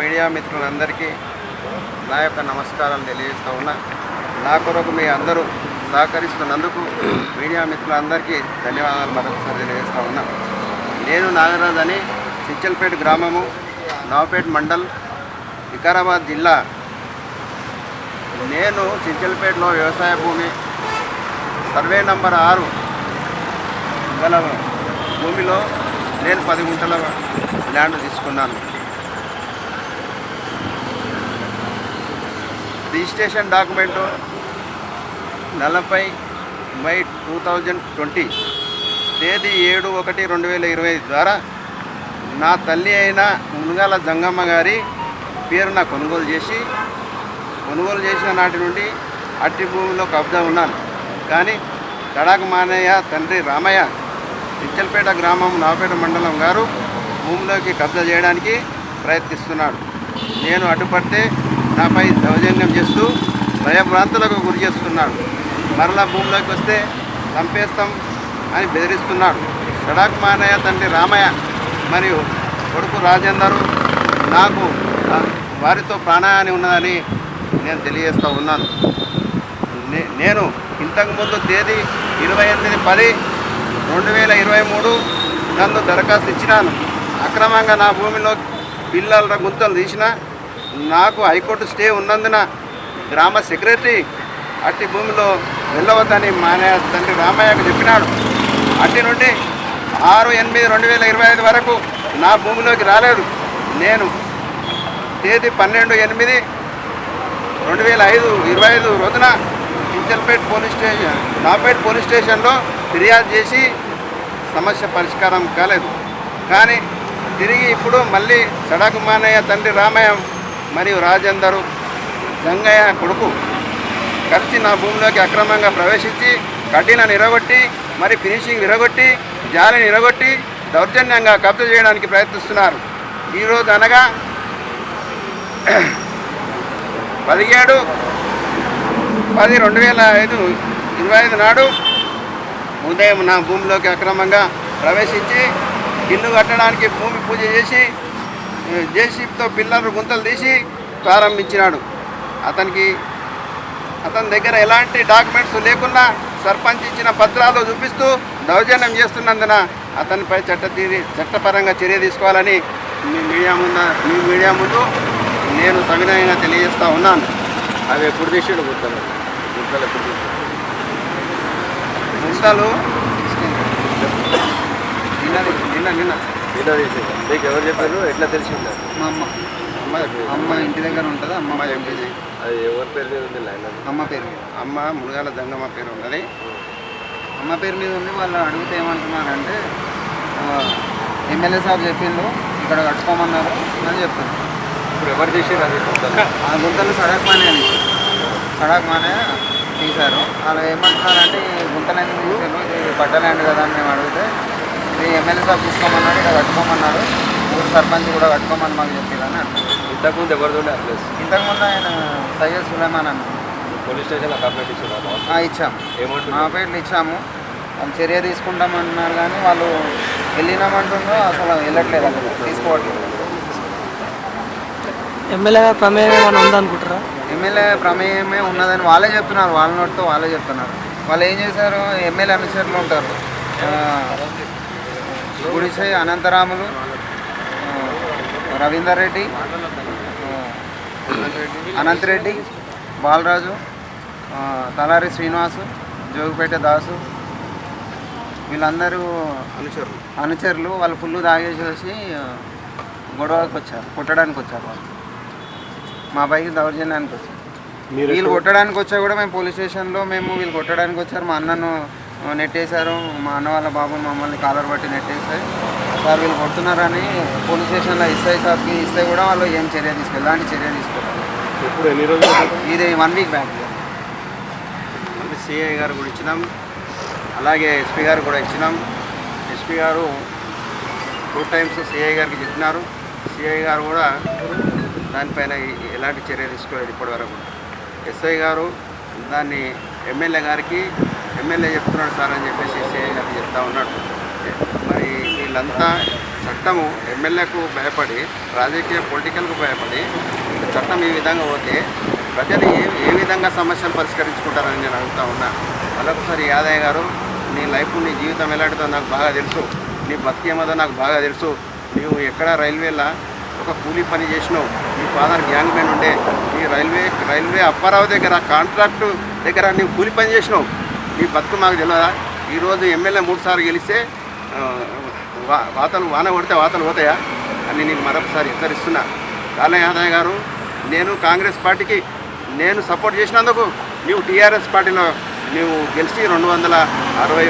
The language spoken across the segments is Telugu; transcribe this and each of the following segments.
మీడియా మిత్రులందరికీ నా యొక్క నమస్కారాలు తెలియజేస్తూ ఉన్నా. నా కొరకు మీ అందరూ సహకరిస్తున్నందుకు మీడియా మిత్రులందరికీ ధన్యవాదాలు మరొకసారి తెలియజేస్తూ ఉన్నా. నేను నాగరాజ్ అని చిచ్చల్పేట గ్రామము నవపేట మండల్ వికారాబాద్ జిల్లా. నేను చిచ్చల్పేటలో వ్యవసాయ భూమి సర్వే నంబర్ ఆరు గల భూమిలో నేను పది గుంటల ల్యాండ్ తీసుకున్నాను. రిజిస్ట్రేషన్ డాక్యుమెంటు నలభై మై టూ థౌజండ్ ట్వంటీ తేదీ ఏడు ఒకటి రెండు వేల ఇరవై ద్వారా నా తల్లి అయిన మునుగాల జంగమ్మ గారి పేరున కొనుగోలు చేసి కొనుగోలు చేసిన నాటి నుండి అట్టి భూమిలో కబ్జా ఉన్నాను. కానీ కడాక మానయ్య తండ్రి రామయ్య ఇచ్చల్పేట గ్రామం నాపేట మండలం గారు భూమిలోకి కబ్జా చేయడానికి ప్రయత్నిస్తున్నాడు. నేను అడ్డుపడితే నాపై దౌర్జన్యం చేస్తూ భయభ్రాంతులకు గురి చేస్తున్నాడు. మరలా భూమిలోకి వస్తే చంపేస్తాం అని బెదిరిస్తున్నాడు. షడాక్ మానయ్య తండ్రి రామయ్య మరియు కొడుకు రాజేందరు నాకు వారితో ప్రాణాయాన్ని ఉన్నదని నేను తెలియజేస్తూ ఉన్నాను. నేను ఇంతకుముందు తేదీ ఇరవై ఎనిమిది పది రెండు వేల ఇరవై మూడు నందు దరఖాస్తు ఇచ్చినాను. అక్రమంగా నా భూమిలో పిల్లల గుంతలు తీసిన నాకు హైకోర్టు స్టే ఉన్నందున గ్రామ సెక్రటరీ అట్టి భూమిలో వెళ్ళవద్దని మానే తండ్రి రామయ్యకు చెప్పినాడు. అట్టి నుండి ఆరు ఎనిమిది రెండు వేల ఇరవై ఐదు వరకు నా భూమిలోకి రాలేదు. నేను తేదీ పన్నెండు ఎనిమిది రెండు వేల ఐదు ఇరవై ఐదు రోజున Inchalpet police station Napet police స్టేషన్లో ఫిర్యాదు చేసి సమస్య పరిష్కారం కాలేదు. కానీ తిరిగి ఇప్పుడు మళ్ళీ సడాకు మానయ్య తండ్రి రామయ్య మరియు రాజేందరు జంగయ్య కొడుకు కలిసి నా భూమిలోకి అక్రమంగా ప్రవేశించి కఠిన నిరగొట్టి మరి ఫినిషింగ్ నిరగొట్టి జాలిని నిరగొట్టి దౌర్జన్యంగా కబ్జా చేయడానికి ప్రయత్నిస్తున్నారు. ఈరోజు అనగా పదిహేడు పది రెండు వేల ఐదు ఇరవై ఐదు నాడు ఉదయం నా భూమిలోకి అక్రమంగా ప్రవేశించి ఇల్లు కట్టడానికి భూమి పూజ చేసి జేసీబీతో పిల్లలు గుంతలు తీసి ప్రారంభించినాడు. అతనికి అతని దగ్గర ఎలాంటి డాక్యుమెంట్స్ లేకున్నా సర్పంచ్ ఇచ్చిన పత్రాలు చూపిస్తూ దౌర్జన్యం చేస్తున్నందున అతనిపై చట్ట తీరి చట్టపరంగా చర్య తీసుకోవాలని మీ మీడియా ముందు మీ మీడియా ముందు నేను సవినయంగా తెలియజేస్తా ఉన్నాను. అవి ఎప్పుడు తీసాడు గుర్తలు గుర్తలు ఎప్పుడు గుంతలు నిన్న నిన్న నిన్న. ఇలా నీకు ఎవరు చెప్పారు? ఎట్లా తెలిసిందా మా అమ్మ. అమ్మ అమ్మ ఇంటి దగ్గర ఉంటుంది అమ్మ అది ఎవరి పేరు మీద ఉంది ల్యాండ్ అది? అమ్మ పేరు మీద. అమ్మ మునగాల దంగమ్మ పేరు ఉన్నది. అమ్మ పేరు మీద ఉంది వాళ్ళు అడిగితే ఏమంటున్నారంటే ఆ, ఎమ్మెల్యే సాబ్ చెప్పిండు ఇక్కడ కట్టుకోమన్నారు అని చెప్తారు ఇప్పుడు ఎవరు తీసారు అది ఆ గుంతలు సడక్ మానే అని సడక్ మానే తీశారు. వాళ్ళు ఏమంటున్నారంటే ఈ గుంతలు ఎందుకు తీశారు ఇది పట్టలేండి కదా అని మేము ఎమ్మెల్యే సాబ్ తీసుకోమన్నాడు ఇక్కడ కట్టుకోమన్నారు ఊరు సర్పంచ్ కూడా కట్టుకోమని మాకు చెప్పారని అంటారు ఇంతకుముందు ఆ ప్లేస్ ఇంతకుముందు ఆయన సయ్యద్ సులేమాన్ అన్న. పోలీస్ స్టేషన్లో కంప్లైంట్ ఇచ్చారు ఆ, ఇచ్చాము మా పేర్లు ఇచ్చాము. వాళ్ళు చర్య తీసుకుంటామంటున్నారు కానీ వాళ్ళు వెళ్ళినామంటుండ్రో అసలు వెళ్ళట్లేదు అక్కడ. తీసుకోవట్లేదు. ఎమ్మెల్యే ప్రమేయం ఏమైనా ఉందనుకుంటారా ఎమ్మెల్యే ప్రమేయమే ఉన్నదని వాళ్ళే చెప్తున్నారు. వాళ్ళ నోటితో వాళ్ళే చెప్తున్నారు. వాళ్ళు ఏం చేశారు? ఎమ్మెల్యే అనుచరులు ఉంటారు. ఆ, గుడిసై అనంతరాములు రవీందర్ రెడ్డి అనంత్ రెడ్డి బాలరాజు తలారి శ్రీనివాసు జోగిపేట దాసు వీళ్ళందరూ అనుచరులు. అనుచరులు. వాళ్ళు ఫుల్ తాగేసేసి గొడవకి వచ్చారు కొట్టడానికి వచ్చారు వాళ్ళు. మా పైకి దౌర్జన్యానికి వచ్చారు. వీళ్ళు కొట్టడానికి వచ్చా కూడా మేము పోలీస్ స్టేషన్లో మేము వీళ్ళు కొట్టడానికి వచ్చారు. మా అన్నను నెట్టేశారు. మా అన్న వాళ్ళ బాబు మమ్మల్ని కాలర్ బట్టి నెట్టేసాయి సార్ వీళ్ళు కొడుతున్నారని పోలీస్ స్టేషన్లో ఇస్తే సార్కి ఇస్తే కూడా వాళ్ళు ఏం చర్య తీసుకోవాలి ఎలాంటి చర్య తీసుకోవాలి ఎన్ని రోజులు ఇది వన్ వీక్ బ్యాక్. మళ్ళీ సిఐ గారు కూడా ఇచ్చినాం. అలాగే ఎస్పీ గారు కూడా ఇచ్చినాం. ఎస్పీ గారు టూ టైమ్స్ సిఐ గారికి చెప్పినారు. సిఐ గారు కూడా దానిపైన ఎలాంటి చర్య తీసుకోలేదు ఇప్పటివరకు. ఎస్ఐ గారు దాన్ని ఎమ్మెల్యే గారికి ఎమ్మెల్యే చెప్తున్నాడు సార్ అని చెప్పేసి అది చెప్తా ఉన్నాడు. మరి వీళ్ళంతా చట్టము ఎమ్మెల్యేకు భయపడి రాజకీయ పొలిటికల్కు భయపడి చట్టం ఈ విధంగా పోతే ప్రజలు ఏ ఏ విధంగా సమస్యలు పరిష్కరించుకుంటారని నేను అడుగుతా ఉన్నా. మళ్ళొకసారి యాదయ్య గారు నీ లైఫ్ నీ జీవితం ఎలాంటిదో నాకు బాగా తెలుసు. నీ బతికి ఏమదో నాకు బాగా తెలుసు. నువ్వు ఎక్కడ రైల్వేలా ఒక కూలీ పని చేసినావు. నీ ఫాదర్ గ్యాంగ్ మ్యాన్ ఉండే. నీ రైల్వే రైల్వే అప్పారావు దగ్గర కాంట్రాక్టు దగ్గర నీవు కూలి పని చేసినావు. నీ బతుకు మాకు తెలియదా ఈరోజు ఎమ్మెల్యే మూడుసార్లు గెలిస్తే వా- వాతలు వాన కొడితే వాతలు పోతాయా? అని నేను మరొకసారి హెచ్చరిస్తున్నా. కాళ యాదయ్య గారు నేను కాంగ్రెస్ పార్టీకి నేను సపోర్ట్ చేసినందుకు నీవు టీఆర్ఎస్ పార్టీలో నీవు గెలిచి రెండు వందల అరవై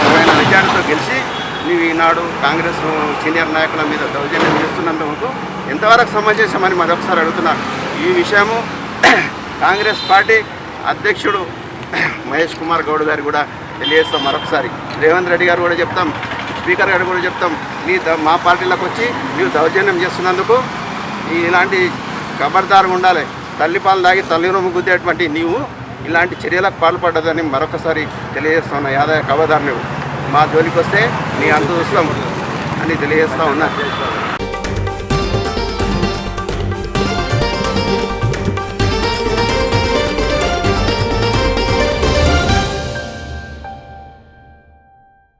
అరవై నాలుగు గెలిచి నీవు ఈనాడు కాంగ్రెస్ సీనియర్ నాయకుల మీద దౌర్జన్యం చేస్తున్నందుకు ఎంతవరకు సమంజసమని మరొకసారి అడుగుతున్నా. ఈ విషయము కాంగ్రెస్ పార్టీ అధ్యక్షుడు మహేష్ కుమార్ గౌడ్ గారు కూడా తెలియజేస్తాం మరొకసారి. రేవంత్ రెడ్డి గారు కూడా చెప్తాం. స్పీకర్ గారు కూడా చెప్తాం. నీ ద- మా పార్టీలోకి వచ్చి నీవు దౌర్జన్యం చేస్తున్నందుకు ఇలాంటి ఖబర్దారుగా ఉండాలి. తల్లిపాలు తాగి తల్లి రొమ్ము గుద్దేటువంటి నీవు ఇలాంటి చర్యలకు పాల్పడ్డదని మరొకసారి తెలియజేస్తున్నా యాదయ్య ఖబర్దారు నువ్వు మా జోలికి వస్తే నీ అంత చూస్తాం అని తెలియజేస్తా ఉన్నా.